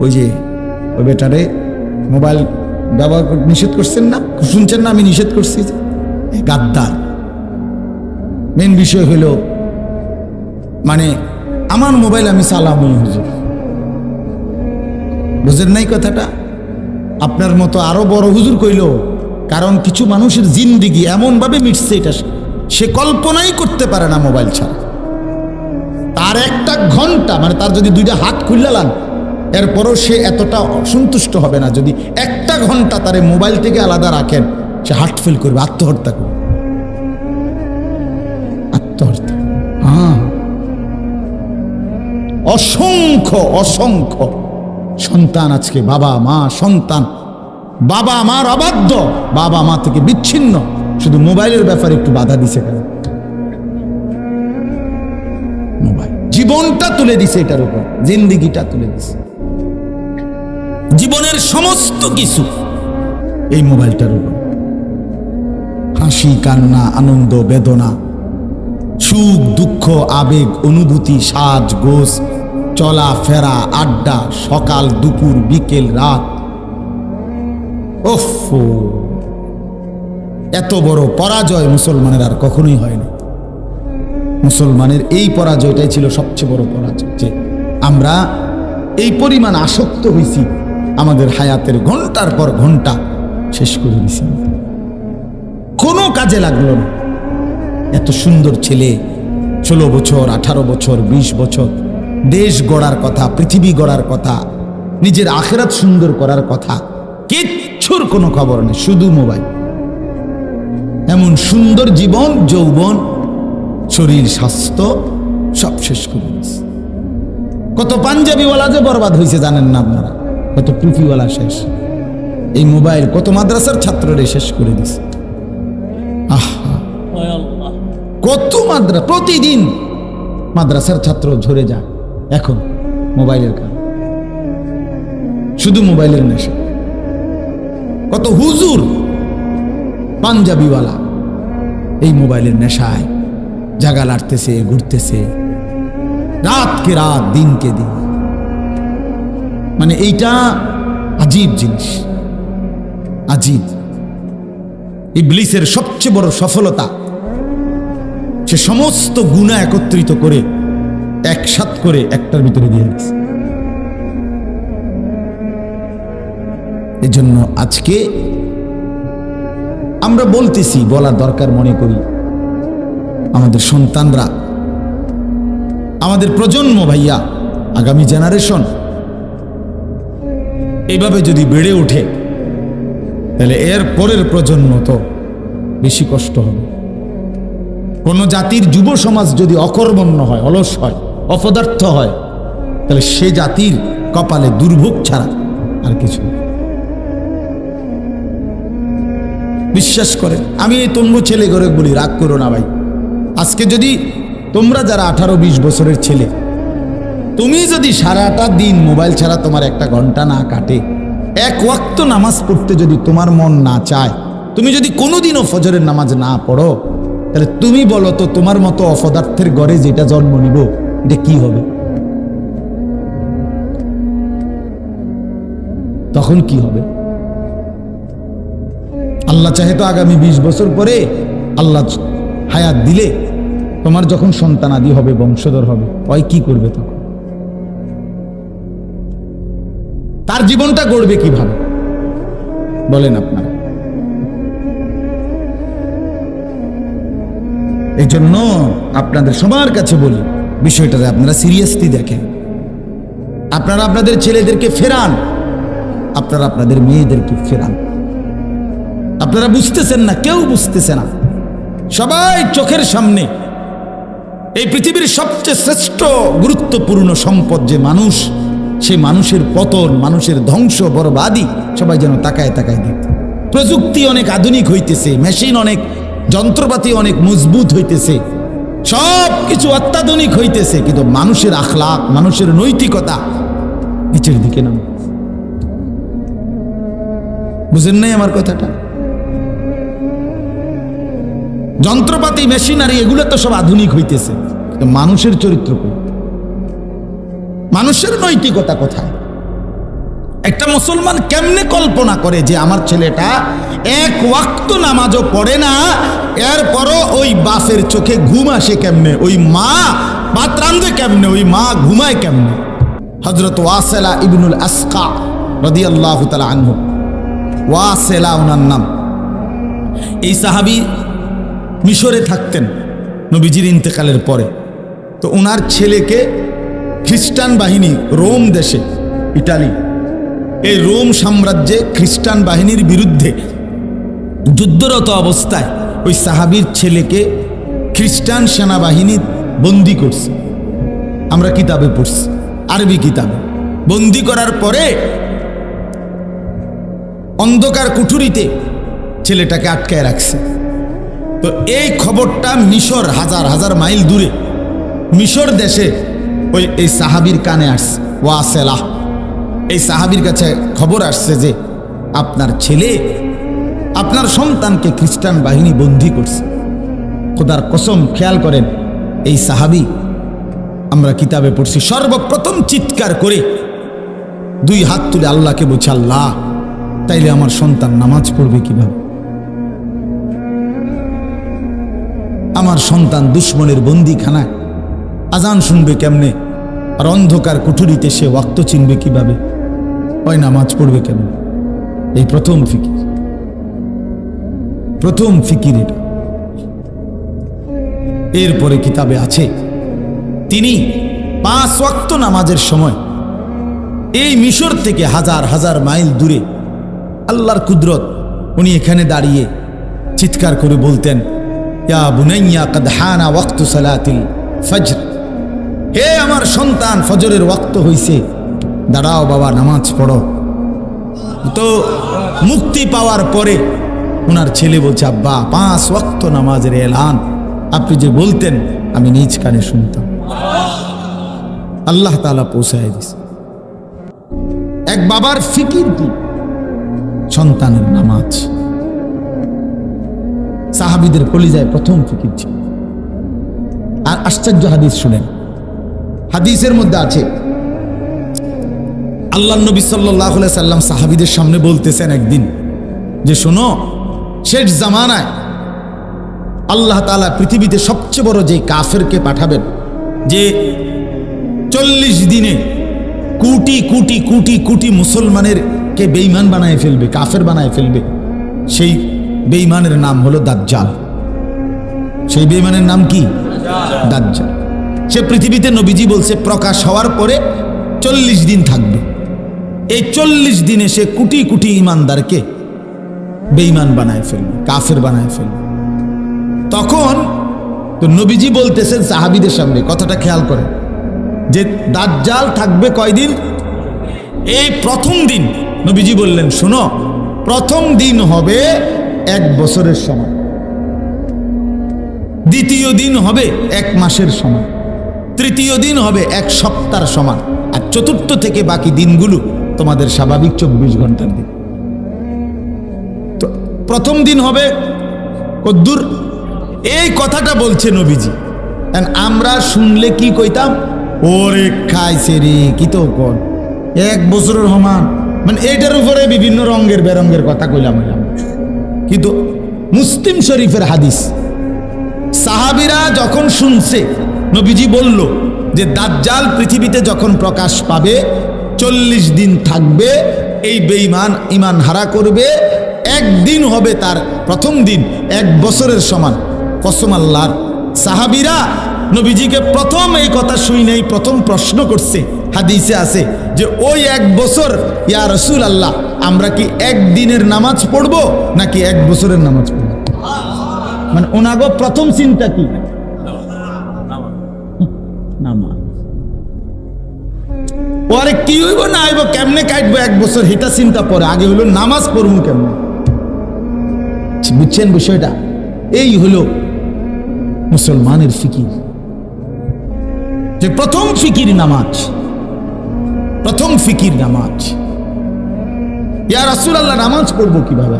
ওই যে, ওই বেটারে মোবাইল ব্যবহার নিষেধ করছেন না? শুনছেন না? আমি নিষেধ করছি? গাদ্দার। মেন বিষয় হলো মানে আমার মোবাইল আমি চালামই হুজুর। বুঝেন নাই কথাটা? আপনার মতো আরও বড় হুজুর কইল, কারণ কিছু মানুষের জিন্দিগি এমনভাবে মিটছে এটা সে কল্পনাই করতে পারে না মোবাইল ছাড়া। তার একটা ঘণ্টা মানে তার যদি দুইটা হাত খুললালান এরপরও সে এতটা অসন্তুষ্ট হবে না যদি একটা ঘণ্টা তারে মোবাইল থেকে আলাদা রাখেন, সে হার্ট ফিল করবে, আত্মহত্যা করবে। আত্মহত্যা। হ্যাঁ। অসংখ্য অসংখ্য সন্তান আজকে, বাবা, মা, সন্তান। বাবা, মার অবাধ্য, বাবা, মা থেকে বিচ্ছিন্ন। শুধু মোবাইলের ব্যাপারে একটু বাধা দিছে কেন? মোবাইল। জীবনটা তুলে দিছে এটার উপর, জিন্দিগিটা তুলে দিছে। জীবনের সমস্ত কিছু। এই মোবাইলটার উপর। হাসি, কান্না, আনন্দ, বেদনা, সুখ, দুঃখ, আবেগ, অনুভূতি, সাজ গোস চলা, ফেরা, আড্ডা, সকাল, দুপুর, বিকেল, রাত। ওফ! এত বড় পরাজয় মুসলমানের আর কখনোই হয়নি মুসলমানের এই পরাজয়টাই ছিল সবচেয়ে বড় পরাজয়, যে আমরা এই পরিমাণ আসক্ত হয়েছি আমাদের হায়াতের ঘণ্টার পর ঘণ্টা শেষ করে দিছি। কোনো কাজে লাগল না। এত সুন্দর ছেলে, ষোলো বছর, আঠারো বছর ২০ বছর, দেশ গড়ার কথা, পৃথিবী গড়ার কথা, নিজের আখেরাত সুন্দর করার কথা, কিচ্ছুর কোনো খবর নেই, শুধু মোবাইল। এমন সুন্দর জীবন, যৌবন, শরীর, স্বাস্থ্য, সব শেষ করে কত পাঞ্জাবিওয়ালা যে বরবাদ হয়েছে জানেন না আপনারা? কত টুপিওয়ালা শেষ। এই মোবাইল কত মাদ্রাসার ছাত্ররে শেষ করে দিছে। কত মাদ্রা প্রতিদিন মাদ্রাসার ছাত্র ঝরে যায়। এখন মোবাইলের কারণে। শুধু মোবাইলের নেশা। কত হুজুর পাঞ্জাবিওয়ালা এই মোবাইলের নেশায় জাগা লাড়তেছে ঘুরতেছে। রাতকে রাত, দিনকে দিন। মানে এইটা আজীব জিনিস। আজীব। ইবলিসের সবচেয়ে বড় সফলতা, সে সমস্ত গুণা একত্রিত করে একসাথ করে একটার ভিতরে দিয়ে দিচ্ছে এজন্য আজকে আমরা বলতেছি বলা দরকার মনে করি, আমাদের সন্তানরা, আমাদের প্রজন্ম ভাইয়া, আগামী জেনারেশন এভাবে যদি বেড়ে ওঠে, তাহলে এর পরের প্রজন্ম তো বেশি কষ্ট হবে কোন জাতির যুব সমাজ যদি অকর্মণ্য হয়, অলস হয়, অপদার্থ হয়, তাহলে সে জাতির কপালে দুর্ভোগ ছাড়া আর কিছু। বিশ্বাস করে আমি এই তন্য ছেলে করে বলি, রাগ করো না ভাই আজকে যদি তোমরা যারা আঠারো বিশ বছরের ছেলে তুমি যদি সারাটা দিন মোবাইল ছাড়া তোমার একটা ঘণ্টা না কাটে, এক ওয়াক্ত নামাজ পড়তে যদি তোমার মন না চায়, তুমি যদি কোনোদিনও ফজরের নামাজ না পড়ো, তাহলে তুমি বলো তো তোমার মতো অপদার্থের ঘরে যেটা জন্ম নিব, এটা কি হবে? তখন কি হবে? আল্লাহ চাহে তো আগামী ২০ বছর পরে আল্লাহ হায়াত দিলে তোমার যখন সন্তানাদি হবে, বংশধর হবে, ওই কি করবে তখন? তার জীবনটা গড়বে কীভাবে? বলেন আপনারা। এই জন্য আপনাদের সবার কাছে বলি বিষয়টাতে আপনারা সিরিয়াসলি দেখেন। আপনারা আপনাদের ছেলেদেরকে ফেরান, আপনারা আপনাদের মেয়েদেরকে ফেরান। আপনারা বুঝতেছেন না, কেউ বুঝতেছে না। সবাই চোখের সামনে। এই পৃথিবীর সবচেয়ে শ্রেষ্ঠ, গুরুত্বপূর্ণ সম্পদ যে মানুষ সে মানুষের পতন, মানুষের ধ্বংস বরবাদি সবাই যেন তাকায় তাকায় দেখতে। প্রযুক্তি অনেক আধুনিক হইতেছে মেশিন অনেক, যন্ত্রপাতি অনেক মজবুত হইতেছে সব কিছু অত্যাধুনিক হইতেছে, কিন্তু মানুষের আখলাক মানুষের নৈতিকতা নিচের দিকে নাম। বুঝেন নাই আমার কথাটা? যন্ত্রপাতি মেশিনারি এগুলো তো সব আধুনিক হইতেছে মানুষের চরিত্র কই? মানুষের নৈতিকতা কোথায়? একটা মুসলমান কেমনে কল্পনা করে যে আমার ছেলেটা এক ওয়াক্ত নামাজও পড়ে না, এরপরও ওই বাসের চোখে ঘুম আসে কেমনে? ওই মা ভাত কেমনে? ওই মা ঘুমায় কেমনে? হজরত ওয়াসেলা ইবনুল আসকা রদি আল্লাহ তালা আনহু। ওয়াসেলা ওনার নাম। এই সাহাবি মিশরে থাকতেন নবীজির ইন্তেকালের পরে। তো ওনার ছেলেকে খ্রিস্টান বাহিনী রোম দেশে, ইটালি। এই রোম সাম্রাজ্যে খ্রিস্টান বাহিনীর বিরুদ্ধে যুদ্ধরত অবস্থায় ওই সাহাবির ছেলেকে খ্রিস্টান সেনাবাহিনী বন্দি করছে। আমরা কিতাবে পড়ছি, আরবি কিতাবে। বন্দি করার পরে অন্ধকার কুঠুরিতে ছেলেটাকে আটকায় রাখছে। তো এই খবরটা মিশর হাজার হাজার মাইল দূরে, মিশর দেশে ওই, এই সাহাবির কানে আসছে ওয়াসেলাহ এই সাহাবির কাছে খবর আসছে যে, আপনার ছেলে আপনার সন্তানকে খ্রিস্টান বাহিনী বন্দী করছে। খোদার কসম, খেয়াল করেন, এই সাহাবি আমরা কিতাবে পড়ছি, সর্বপ্রথম চিৎকার করে দুই হাত তুলে আল্লাহকে বলছে, আল্লাহ, তাইলে আমার সন্তান নামাজ পড়বে কীভাবে? আমার সন্তান দুশ্মনের বন্দিখানায় আজান শুনবে কেমনে? আর অন্ধকার কুঠুরিতে সে ওয়াক্ত চিনবে কীভাবে? ওই নামাজ পড়বে কেমন? এই প্রথম ফিকির। প্রথম ফিকির এটা। এরপরে কিতাবে আছে, তিনি পাঁচ ওয়াক্ত নামাজের সময় এই মিশর থেকে হাজার হাজার মাইল দূরে আল্লাহর কুদরত উনি এখানে দাঁড়িয়ে চিৎকার করে বলতেন, ইয়া বুনাইয়া, কদ হানা ওয়াক্তু সালাতিল ফজর। হে আমার সন্তান, ফজরের ওয়াক্ত হইছে। দাঁড়াও বাবা, নামাজ পড়ো। তো মুক্তি পাওয়ার পরে ওনার ছেলে বলছে, আব্বা, পাঁচ ওয়াক্ত নামাজের এলান। আপনি যে বলতেন, আমি নিজ কানে শুনতাম। আল্লাহ তালা পৌঁছায় দিছে। এক বাবার ফিকির কি? সন্তানের নামাজ। সাহাবিদের কলিজায় প্রথম ফিকির ছিল। আর আশ্চর্য হাদিস শুনেন হাদিসের মধ্যে আছে। আল্লাহ নবী সাল্লাহ সাল্লাম সাহাবিদের সামনে বলতেছেন একদিন যে, শোনো, শেষ জামানায় আল্লাহ তালা পৃথিবীতে সবচেয়ে বড় যে কাফেরকে পাঠাবেন, যে চল্লিশ দিনে কোটি কোটি কোটি কোটি মুসলমানের কে বেইমান বানায় ফেলবে, কাফের বানায় ফেলবে, সেই বেইমানের নাম হলো দাজ্জাল। সেই বেইমানের নাম কি? দাজ্জাল। সে পৃথিবীতে নবীজি বলছে, প্রকাশ হওয়ার পরে চল্লিশ দিন থাকবে। এই চল্লিশ দিনে সে কোটি কোটি ইমানদারকে বেইমান বানায় ফেলবে, কাফের বানায় ফেলবে। তখন তো নবীজি বলতেছেন সাহাবিদের সামনে, কথাটা খেয়াল করে যে দাজ্জাল থাকবে কয়দিন? এই প্রথম দিন। নবীজি বললেন, শোনো, প্রথম দিন হবে এক বছরের সময়। দ্বিতীয় দিন হবে এক মাসের সময়। তৃতীয় দিন হবে এক সপ্তাহের সমান। আর চতুর্থ থেকে বাকি দিনগুলো তোমাদের স্বাভাবিক চব্বিশ ঘণ্টার দিন। তো প্রথম দিন হবে কদ্দুর। এই কথাটা বলছে নবীজি। আমরা শুনলে কি কইতাম? ওরে খাইছে রে, কি তো কর। এক বছরের সমান। মানে এইটার উপরে বিভিন্ন রঙের বেরঙ্গের কথা কইলাম কিন্তু মুসলিম শরীফের হাদিস, সাহাবিরা যখন শুনছে নবীজি বলল যে দাজ্জাল পৃথিবীতে যখন প্রকাশ পাবে, চল্লিশ দিন থাকবে, এই বেঈমান ইমান হারা করবে, একদিন হবে তার প্রথম দিন, এক বছরের সমান। কসম আল্লাহর সাহাবিরা নবীজিকে প্রথম এই কথা শুই নেই, প্রথম প্রশ্ন করছে, হাদিসে আছে যে, ওই এক বছর, ইয়া রসুল আল্লাহ আমরা কি একদিনের নামাজ পড়ব নাকি এক বছরের নামাজ পড়ব? মানে ওনাগো প্রথম চিন্তা কি? পরে কি হইব না আইব কেমনে কাটবো? এক বছর হিটা চিন্তা পরে, আগে হইল নামাজ পড়ব কেমনে? বুঝছেন বিষয়টা? এই হলো মুসলমানের ফিকির। যে প্রথম ফিকির নামাজ, প্রথম ফিকির নামাজ। ইয়া রাসূলুল্লাহ, নামাজ পড়ব কীভাবে?